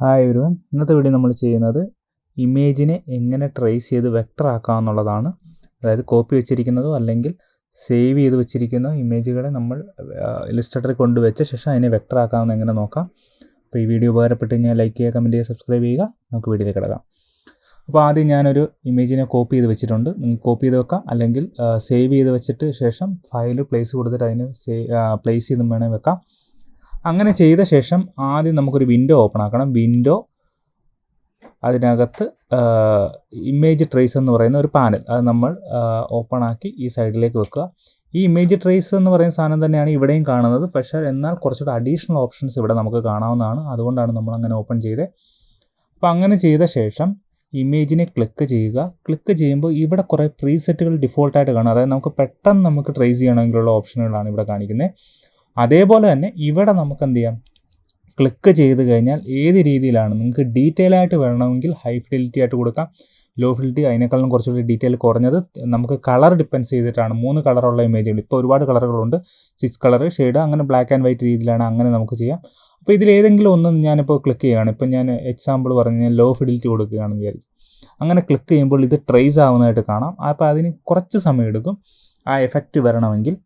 Hi everyone ഇന്നത്തെ video നമ്മൾ ചെയ്യുന്നത് ഇമേജിനെ എങ്ങനെ ട്രേസ് ചെയ്ത് വെക്ടർ ആക്കാമെന്നുള്ളതാണ് അതായത് കോപ്പി വെച്ചിരിക്കുന്നതോ അല്ലെങ്കിൽ സേവ് ചെയ്ത് വെച്ചിരിക്കുന്ന ഇമേജുകളെ നമ്മൾ ഇലിസ്ട്രേറ്ററിൽ കൊണ്ടുവച്ച ശേഷം അതിനെ വെക്ടർ ആക്കാമെന്ന് എങ്ങനെ നോക്കാം. അപ്പോൾ ഈ വീഡിയോ ഉപകാരപ്പെട്ട് കഴിഞ്ഞാൽ ലൈക്ക് ചെയ്യുക കമന്റ് ചെയ്യുക സബ്സ്ക്രൈബ് ചെയ്യുക. നമുക്ക് വീഡിയോയിലേക്ക് കിടക്കാം. അപ്പോൾ ആദ്യം ഞാനൊരു ഇമേജിനെ കോപ്പി ചെയ്ത് വെച്ചിട്ടുണ്ട്. നിങ്ങൾക്ക് കോപ്പി ചെയ്ത് വെക്കാം. അല്ലെങ്കിൽ സേവ് ചെയ്ത് വെച്ചിട്ട് ശേഷം ഫയൽ പ്ലേസ് കൊടുത്തിട്ട് അതിന് പ്ലേസ് ചെയ്തും വേണമെങ്കിൽ വെക്കാം. അങ്ങനെ ചെയ്ത ശേഷം ആദ്യം നമുക്കൊരു വിൻഡോ ഓപ്പൺ ആക്കണം. വിൻഡോ അതിനകത്ത് ഇമേജ് ട്രേസ് എന്ന് പറയുന്ന ഒരു പാനൽ അത് നമ്മൾ ഓപ്പൺ ആക്കി ഈ സൈഡിലേക്ക് വെക്കുക. ഈ ഇമേജ് ട്രേസ് എന്ന് പറയുന്ന സാധനം തന്നെയാണ് ഇവിടെയും കാണുന്നത്. പക്ഷേ എന്നാൽ കുറച്ചുകൂടെ അഡീഷണൽ ഓപ്ഷൻസ് ഇവിടെ നമുക്ക് കാണാവുന്നതാണ്. അതുകൊണ്ടാണ് നമ്മൾ അങ്ങനെ ഓപ്പൺ ചെയ്തത് അപ്പോൾ അങ്ങനെ ചെയ്ത ശേഷം ഇമേജിനെ ക്ലിക്ക് ചെയ്യുക. ക്ലിക്ക് ചെയ്യുമ്പോൾ ഇവിടെ കുറേ പ്രീസെറ്റുകൾ ഡിഫോൾട്ടായിട്ട് കാണും. അതായത് നമുക്ക് പെട്ടെന്ന് നമുക്ക് ട്രേസ് ചെയ്യണമെങ്കിലുള്ള ഓപ്ഷനുകളാണ് ഇവിടെ കാണിക്കുന്നത്. അതേപോലെ തന്നെ ഇവിടെ നമുക്ക് എന്ത് ചെയ്യാം? ക്ലിക്ക് ചെയ്ത് കഴിഞ്ഞാൽ ഏത് രീതിയിലാണ്? നിങ്ങൾക്ക് ഡീറ്റെയിൽ ആയിട്ട് വേണമെങ്കിൽ ഹൈ ഫിഡിലിറ്റി ആയിട്ട് കൊടുക്കാം. ലോ ഫിഡിലിറ്റി അതിനേക്കാളും കുറച്ചുകൂടി ഡീറ്റെയിൽ കുറഞ്ഞത് നമുക്ക് കളർ ഡിപ്പെൻസ് ചെയ്തിട്ടാണ്. മൂന്ന് കളറുള്ള ഇമേജുകൾ ഇപ്പോൾ ഒരുപാട് കളറുകളുണ്ട്. സിക്സ് കളർ ഷെയ്ഡ് അങ്ങനെ ബ്ലാക്ക് ആൻഡ് വൈറ്റ് രീതിയിലാണ് അങ്ങനെ നമുക്ക് ചെയ്യാം. അപ്പോൾ ഇതിൽ ഏതെങ്കിലും ഒന്ന് ഞാനിപ്പോൾ ക്ലിക്ക് ചെയ്യുകയാണ്. ഇപ്പോൾ ഞാൻ എക്സാമ്പിൾ പറഞ്ഞ് ലോ ഫിഡിലിറ്റി കൊടുക്കുകയാണെന്ന് വിചാരിക്കും. അങ്ങനെ ക്ലിക്ക് ചെയ്യുമ്പോൾ ഇത് ട്രേസ് ആവുന്നതായിട്ട് കാണാം. അപ്പോൾ അതിന് കുറച്ച് സമയം എടുക്കും. ആ എഫക്റ്റ് വരണമെങ്കിൽ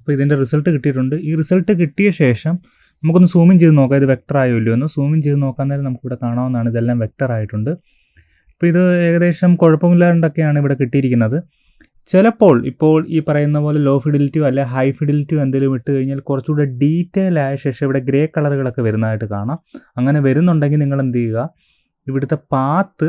അപ്പോൾ ഇതിന്റെ റിസൾട്ട് കിട്ടിയിട്ടുണ്ട്. ഈ റിസൾട്ട് കിട്ടിയ ശേഷം നമുക്കൊന്ന് സൂമിൻ ചെയ്ത് നോക്കാം. ഇത് വെക്ടർ ആയോ ഇല്ലയോ എന്ന് സൂമിൻ ചെയ്ത് നോക്കാൻ നേരം നമുക്കിവിടെ കാണാവുന്നതാണ് ഇതെല്ലാം വെക്ടർ ആയിട്ടുണ്ട്. അപ്പോൾ ഇത് ഏകദേശം കുഴപ്പമില്ലാണ്ടൊക്കെയാണ് ഇവിടെ കിട്ടിയിരിക്കുന്നത്. ചിലപ്പോൾ ഇപ്പോൾ ഈ പറയുന്ന പോലെ ലോ ഫിഡിലിറ്റിയോ അല്ലെ ഹൈ ഫിഡിലിറ്റിയോ എന്തെങ്കിലും ഇട്ട് കഴിഞ്ഞാൽ കുറച്ചുകൂടെ ഡീറ്റെയിൽ ആയ ശേഷം ഇവിടെ ഗ്രേ കളറുകളൊക്കെ വരുന്നതായിട്ട് കാണാം. അങ്ങനെ വരുന്നുണ്ടെങ്കിൽ നിങ്ങൾ എന്ത് ചെയ്യുക? ഇവിടുത്തെ പാത്ത്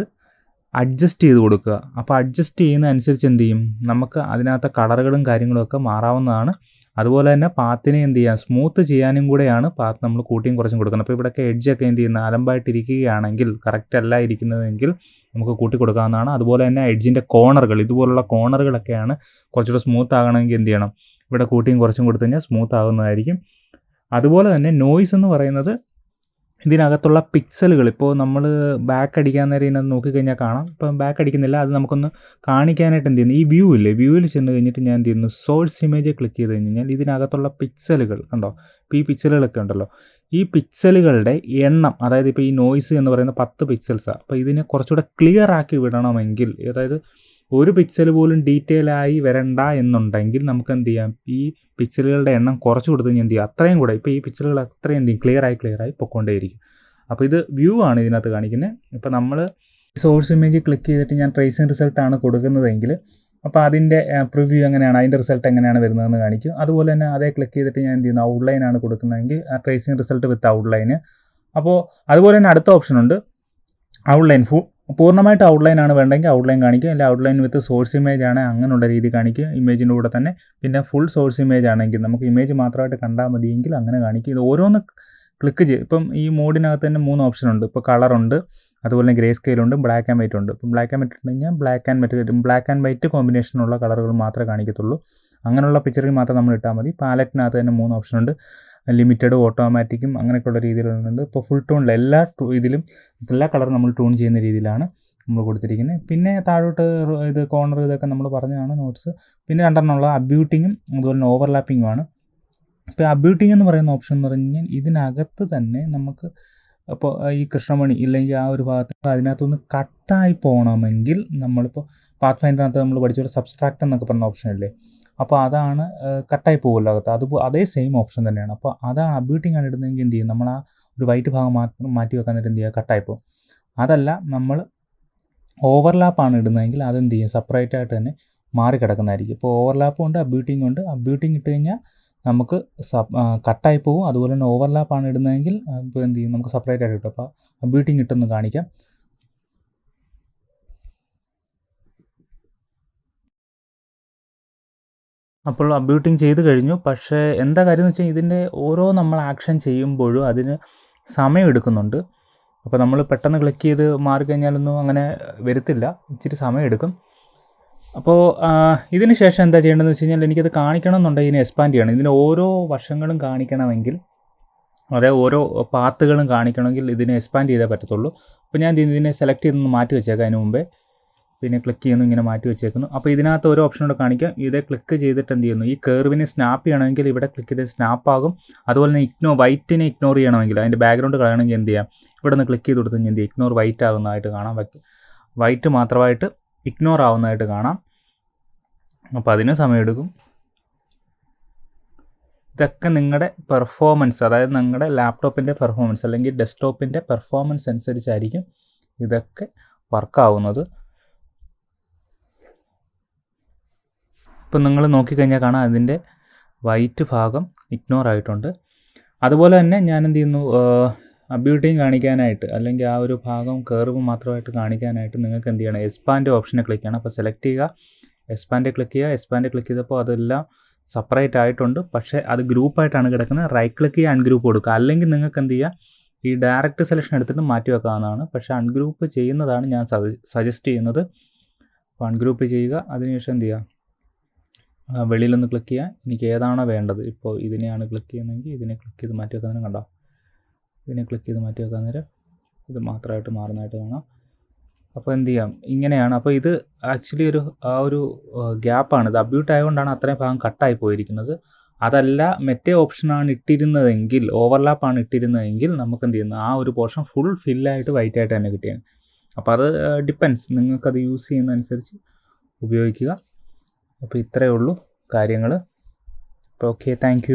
അഡ്ജസ്റ്റ് ചെയ്ത് കൊടുക്കുക. അപ്പോൾ അഡ്ജസ്റ്റ് ചെയ്യുന്ന അനുസരിച്ച് എന്ത് ചെയ്യും? നമുക്ക് അതിനകത്തെ കളറുകളും കാര്യങ്ങളും ഒക്കെ മാറാവുന്നതാണ്. അതുപോലെ തന്നെ പാത്തിനെ എന്ത് ചെയ്യാം? സ്മൂത്ത് ചെയ്യാനും കൂടെയാണ് പാത്ത് നമ്മൾ കൂട്ടിയും കുറച്ചും കൊടുക്കുന്നത്. അപ്പോൾ ഇവിടെയൊക്കെ എഡ്ജൊക്കെ എന്ത് ചെയ്യുന്ന? അലമ്പായിട്ടിരിക്കുകയാണെങ്കിൽ കറക്റ്റ് അല്ല ഇരിക്കുന്നതെങ്കിൽ നമുക്ക് കൂട്ടി കൊടുക്കാവുന്നതാണ്. അതുപോലെ തന്നെ എഡ്ജിന്റെ കോണറുകൾ ഇതുപോലുള്ള കോണറുകളൊക്കെയാണ് കുറച്ചുകൂടെ സ്മൂത്ത് ആകണമെങ്കിൽ എന്ത് ചെയ്യണം? ഇവിടെ കൂട്ടിയും കുറച്ചും കൊടുത്തു കഴിഞ്ഞാൽ സ്മൂത്ത് ആകുന്നതായിരിക്കും. അതുപോലെ തന്നെ നോയ്സ് എന്ന് പറയുന്നത് ഇതിനകത്തുള്ള പിക്സലുകൾ ഇപ്പോൾ നമ്മൾ ബാക്ക് അടിക്കാൻ നേരം ഇതിനകത്ത് നോക്കിക്കഴിഞ്ഞാൽ കാണാം. ഇപ്പം ബാക്ക് അടിക്കുന്നില്ല. അത് നമുക്കൊന്ന് കാണിക്കാനായിട്ട് എന്ത് ചെയ്യുന്നു? ഈ വ്യൂ ഇല്ലേ? വ്യൂവിൽ ചെന്ന് കഴിഞ്ഞിട്ട് ഞാൻ എന്ത് ചെയ്യുന്നു? സോഴ്സ് ഇമേജ് ക്ലിക്ക് ചെയ്ത് കഴിഞ്ഞാൽ ഇതിനകത്തുള്ള പിക്സലുകൾ കണ്ടോ? ഇപ്പോൾ ഈ പിക്സലുകളൊക്കെ ഉണ്ടല്ലോ. ഈ പിക്സലുകളുടെ എണ്ണം അതായത് ഇപ്പോൾ ഈ നോയ്സ് എന്ന് പറയുന്ന പത്ത് പിക്സൽസാണ് അപ്പോൾ ഇതിനെ കുറച്ചുകൂടെ ക്ലിയർ ആക്കി വിടണമെങ്കിൽ അതായത് ഒരു പിക്സൽ പോലും ഡീറ്റെയിൽ ആയി വരണ്ട എന്നുണ്ടെങ്കിൽ നമുക്ക് എന്ത് ചെയ്യാം? ഈ പിക്സലുകളുടെ എണ്ണം കുറച്ച് കൊടുത്ത് കഴിഞ്ഞാൽ എന്ത് ചെയ്യും? അത്രയും കൂടെ. ഇപ്പോൾ ഈ പിക്സലുകൾ അത്രയും എന്ത് ചെയ്യും? ക്ലിയർ ആയി ക്ലിയർ ആയി പൊക്കോണ്ടേയിരിക്കും അപ്പോൾ ഇത് വ്യൂ ആണ് ഇതിനകത്ത് കാണിക്കുന്നത് ഇപ്പോൾ നമ്മൾ സോഴ്സ് ഇമേജ് ക്ലിക്ക് ചെയ്തിട്ട് ഞാൻ ട്രേസിങ് റിസൾട്ട് ആണ് കൊടുക്കുന്നതെങ്കിൽ അപ്പോൾ അതിന്റെ പ്രിവ്യൂ എങ്ങനെയാണ്? അതിന്റെ റിസൾട്ട് എങ്ങനെയാണ് വരുന്നതെന്ന് കാണിക്കും. അതുപോലെ തന്നെ അതേ ക്ലിക്ക് ചെയ്തിട്ട് ഞാൻ എന്ത് ചെയ്യുന്നു? ഔട്ട്ലൈൻ ആണ് കൊടുക്കുന്നതെങ്കിൽ ആ ട്രേസിങ് റിസൾട്ട് വിത്ത് ഔട്ട്ലൈന് അപ്പോൾ അതുപോലെ തന്നെ അടുത്ത ഓപ്ഷൻ ഉണ്ട്. ഔട്ട്ലൈൻ പൂർണമായിട്ട് ഔട്ട്ലൈൻ ആണ് വേണ്ടെങ്കിൽ ഔട്ട്ലൈൻ കാണിക്കും. അല്ലെങ്കിൽ ഔട്ട്ലൈൻ വിത്ത് സോഴ്സ് ഇമേജ് ആണ് അങ്ങനെയുള്ള രീതി കാണിക്കും ഇമേജിന്റെ കൂടെ തന്നെ. പിന്നെ ഫുൾ സോഴ്സ് ഇമേജ് ആണെങ്കിൽ നമുക്ക് ഇമേജ് മാത്രമായിട്ട് കണ്ടാൽ മതിയെങ്കിൽ അങ്ങനെ കാണിക്കും. ഇത് ഓരോന്ന് ക്ലിക്ക് ചെയ്ത് ഇപ്പം ഈ മോഡിനകത്ത് തന്നെ മൂന്ന് ഓപ്ഷൻ ഉണ്ട്. ഇപ്പോൾ കളറുണ്ട് അതുപോലെ തന്നെ ഗ്രേ സ്കെയിലുണ്ട് ബ്ലാക്ക് ആൻഡ് വൈറ്റ് ഉണ്ട്. ഇപ്പം ബ്ലാക്ക് ആൻഡ് വൈറ്റ് ഇട്ട് കഴിഞ്ഞാൽ black and white black and white കോമ്പിനേഷനുള്ള കളറുകൾ മാത്രമേ കാണിക്കത്തുള്ളൂ. അങ്ങനെയുള്ള പിക്ചറിൽ മാത്രം നമ്മൾ ഇട്ടാൽ മതി. പാലറ്റിനകത്ത് തന്നെ മൂന്ന് ഓപ്ഷൻ ഉണ്ട്. ലിമിറ്റഡ് ഓട്ടോമാറ്റിക്കും അങ്ങനെയൊക്കെയുള്ള രീതിയിലുണ്ട് ഇപ്പോൾ ഫുൾ ടൂണിൽ എല്ലാ ഇതിലും എല്ലാ കളറും നമ്മൾ ട്യൂൺ ചെയ്യുന്ന രീതിയിലാണ് നമ്മൾ കൊടുത്തിരിക്കുന്നത്. പിന്നെ താഴോട്ട് ഇത് കോർണർ ഇതൊക്കെ നമ്മൾ പറഞ്ഞതാണ് നോട്ട്സ് പിന്നെ രണ്ടെണ്ണമുള്ള അബ്യൂട്ടിങ്ങും അതുപോലെ ഓവർലാപ്പിങ്ങുമാണ് ഇപ്പോൾ അബ്യൂട്ടിങ് എന്ന് പറയുന്ന ഓപ്ഷൻ എന്ന് പറഞ്ഞു കഴിഞ്ഞാൽ ഇതിനകത്ത് തന്നെ നമുക്ക് അപ്പോൾ ഈ കൃഷ്ണമണി ഇല്ലെങ്കിൽ ആ ഒരു ഭാഗത്ത് അതിനകത്തുനിന്ന് കട്ടായി പോകണമെങ്കിൽ നമ്മളിപ്പോൾ പാത്ത് ഫൈൻഡറിനകത്ത് നമ്മൾ പഠിച്ച ഒരു സബ്സ്ട്രാക്ട് എന്നൊക്കെ പറഞ്ഞ ഓപ്ഷൻ അല്ലേ അപ്പോൾ അതാണ് കട്ടായി പോകുമല്ലോ അകത്ത്. അത് അതേ സെയിം ഓപ്ഷൻ തന്നെയാണ്. അപ്പോൾ അതാണ് അബ്യൂട്ടിങ് ആണ് ഇടുന്നതെങ്കിൽ എന്ത് ചെയ്യും? നമ്മൾ ആ ഒരു വൈറ്റ് ഭാഗം മാത്രം മാറ്റി വെക്കാൻ നേരം എന്ത് ചെയ്യുക? കട്ടായി പോകും. അതല്ല നമ്മൾ ഓവർലാപ്പാണ് ഇടുന്നതെങ്കിൽ അതെന്ത് ചെയ്യും? സെപ്പറേറ്റ് ആയിട്ട് തന്നെ മാറി കിടക്കുന്നതായിരിക്കും ഇപ്പോൾ ഓവർലാപ്പും ഉണ്ട് അബ്യൂട്ടിങ് ഉണ്ട്. അബ്യൂട്ടിങ് ഇട്ട് കഴിഞ്ഞാൽ നമുക്ക് സബ് കട്ടായി പോകും. അതുപോലെ തന്നെ ഓവർലാപ്പാണ് ഇടുന്നതെങ്കിൽ ഇപ്പോൾ എന്ത് ചെയ്യും? നമുക്ക് സെപ്പറേറ്റ് ആയിട്ട് കിട്ടും. അപ്പോൾ അബ്യൂട്ടിങ് ഇട്ടൊന്ന് കാണിക്കാം. അപ്പോൾ അബ്യൂട്ടിങ് ചെയ്ത് കഴിഞ്ഞു. പക്ഷേ എന്താ കാര്യം എന്ന് വെച്ചാൽ ഇതിന്റെ ഓരോ നമ്മൾ ആക്ഷൻ ചെയ്യുമ്പോഴും അതിന് സമയം എടുക്കുന്നുണ്ട്. അപ്പോൾ നമ്മൾ പെട്ടെന്ന് ക്ലിക്ക് ചെയ്ത് മാറിക്കഴിഞ്ഞാലൊന്നും അങ്ങനെ വരത്തില്ല. ഇച്ചിരി സമയം എടുക്കും. അപ്പോൾ ഇതിന് ശേഷം എന്താ ചെയ്യേണ്ടതെന്ന് വെച്ച് കഴിഞ്ഞാൽ എനിക്കത് കാണിക്കണം എന്നുണ്ടെങ്കിൽ ഇതിനെ എക്സ്പാൻഡ് ചെയ്യണം. ഇതിന് ഓരോ വർഷങ്ങളും കാണിക്കണമെങ്കിൽ അതായത് ഓരോ പാത്തുകളും കാണിക്കണമെങ്കിൽ ഇതിനെ എക്സ്പാൻഡ് ചെയ്തേ പറ്റത്തുള്ളൂ. അപ്പോൾ ഞാൻ ഇതിനെ സെലക്ട് ചെയ്തൊന്ന് മാറ്റി വെച്ചേക്കാം അതിന് മുമ്പേ. പിന്നെ ക്ലിക്ക് ചെയ്യുന്നു ഇങ്ങനെ മാറ്റി വെച്ചേക്കുന്നു. അപ്പോൾ ഇതിനകത്ത് ഒരു കൂടെ കാണിക്കാം. ഇത് ക്ലിക്ക് ചെയ്തിട്ട് എന്ത് ചെയ്യുന്നു? ഈ കർവിനെ സ്നാപ്പ് ചെയ്യണമെങ്കിൽ ഇവിടെ ക്ലിക്ക് ചെയ്ത് സ്നാപ്പ് ആകും. അതുപോലെ തന്നെ ഇഗ്നോ വൈറ്റിനെ ഇഗ്നോർ ചെയ്യണമെങ്കിൽ അതിന്റെ ബാക്ക്ഗ്രൗണ്ട് കളയണമെങ്കിൽ എന്ത് ചെയ്യാം? ഇവിടെ നിന്ന് ക്ലിക്ക് ചെയ്ത് കൊടുത്ത് എന്ത് ചെയ്യും ഇഗ്നോർ വൈറ്റ് ആകുന്നതായിട്ട് കാണാം. വൈറ്റ് മാത്രമായിട്ട് ഇഗ്നോർ ആവുന്നതായിട്ട് കാണാം. അപ്പോൾ അതിന് സമയമെടുക്കും. ഇതൊക്കെ നിങ്ങളുടെ പെർഫോമൻസ് അതായത് നിങ്ങളുടെ ലാപ്ടോപ്പിന്റെ പെർഫോമൻസ് അല്ലെങ്കിൽ ഡെസ്ക്ടോപ്പിന്റെ പെർഫോമൻസ് അനുസരിച്ചായിരിക്കും ഇതൊക്കെ വർക്കാവുന്നത് ഇപ്പം നിങ്ങൾ നോക്കിക്കഴിഞ്ഞാൽ കാണാം അതിന്റെ വൈറ്റ് ഭാഗം ഇഗ്നോർ ആയിട്ടുണ്ട്. അതുപോലെ തന്നെ ഞാൻ എന്ത് ചെയ്യുന്നു അബ്യൂട്ടിങ് കാണിക്കാനായിട്ട് അല്ലെങ്കിൽ ആ ഒരു ഭാഗം കേർവ് മാത്രമായിട്ട് കാണിക്കാനായിട്ട് നിങ്ങൾക്ക് എന്ത് ചെയ്യണം എസ്പാന്റെ ഓപ്ഷനെ ക്ലിക്ക് ചെയ്യണം. അപ്പോൾ സെലക്ട് ചെയ്യുക എസ്പാന്റെ ക്ലിക്ക് ചെയ്യുക എസ്പാന്റെ ക്ലിക്ക് ചെയ്തപ്പോൾ അതെല്ലാം സെപ്പറേറ്റ് ആയിട്ടുണ്ട്. പക്ഷേ അത് ഗ്രൂപ്പായിട്ടാണ് കിടക്കുന്നത്. റൈറ്റ് ക്ലിക്ക് ചെയ്യുക അൺഗ്രൂപ്പ് കൊടുക്കുക. അല്ലെങ്കിൽ നിങ്ങൾക്ക് എന്ത് ചെയ്യുക ഈ ഡയറക്റ്റ് സെലക്ഷൻ എടുത്തിട്ട് മാറ്റി വെക്കാവുന്നതാണ്. പക്ഷേ അൺഗ്രൂപ്പ് ചെയ്യുന്നതാണ് ഞാൻ സജസ്റ്റ് ചെയ്യുന്നത്. അപ്പോൾ അൺഗ്രൂപ്പ് ചെയ്യുക അതിനുശേഷം എന്ത് ചെയ്യുക വെളിയിലൊന്ന് ക്ലിക്ക് ചെയ്യുക എനിക്ക് ഏതാണോ വേണ്ടത്. ഇപ്പോൾ ഇതിനെയാണ് ക്ലിക്ക് ചെയ്യുന്നതെങ്കിൽ ഇതിനെ ക്ലിക്ക് ചെയ്ത് മാറ്റി വെക്കാൻ കണ്ടോ? ഇതിനെ ക്ലിക്ക് ചെയ്ത് മാറ്റി വെക്കാൻ നേരം ഇത് മാത്രമായിട്ട് മാറുന്നതായിട്ട് കാണാം. അപ്പോൾ എന്ത് ചെയ്യാം? ഇങ്ങനെയാണ്. അപ്പോൾ ഇത് ആക്ച്വലി ഒരു ആ ഒരു ഗ്യാപ്പാണ് ഇത് അബ്യൂട്ട് ആയതുകൊണ്ടാണ് അത്രയും ഭാഗം കട്ടായി പോയിരിക്കുന്നത്. അതല്ല മറ്റേ ഓപ്ഷനാണ് ഇട്ടിരുന്നതെങ്കിൽ ഓവർലാപ്പാണ് ഇട്ടിരുന്നതെങ്കിൽ നമുക്ക് എന്ത് ചെയ്യുന്നത് ആ ഒരു പോർഷൻ ഫുൾ ഫില്ലായിട്ട് വൈറ്റ് ആയിട്ട് തന്നെ കിട്ടിയാണ് അപ്പോൾ അത് ഡിപ്പെൻസ് നിങ്ങൾക്കത് യൂസ് ചെയ്യുന്നതനുസരിച്ച് ഉപയോഗിക്കുക. അപ്പോൾ ഇത്രയേ ഉള്ളൂ കാര്യങ്ങൾ അപ്പോൾ ഓക്കെ താങ്ക്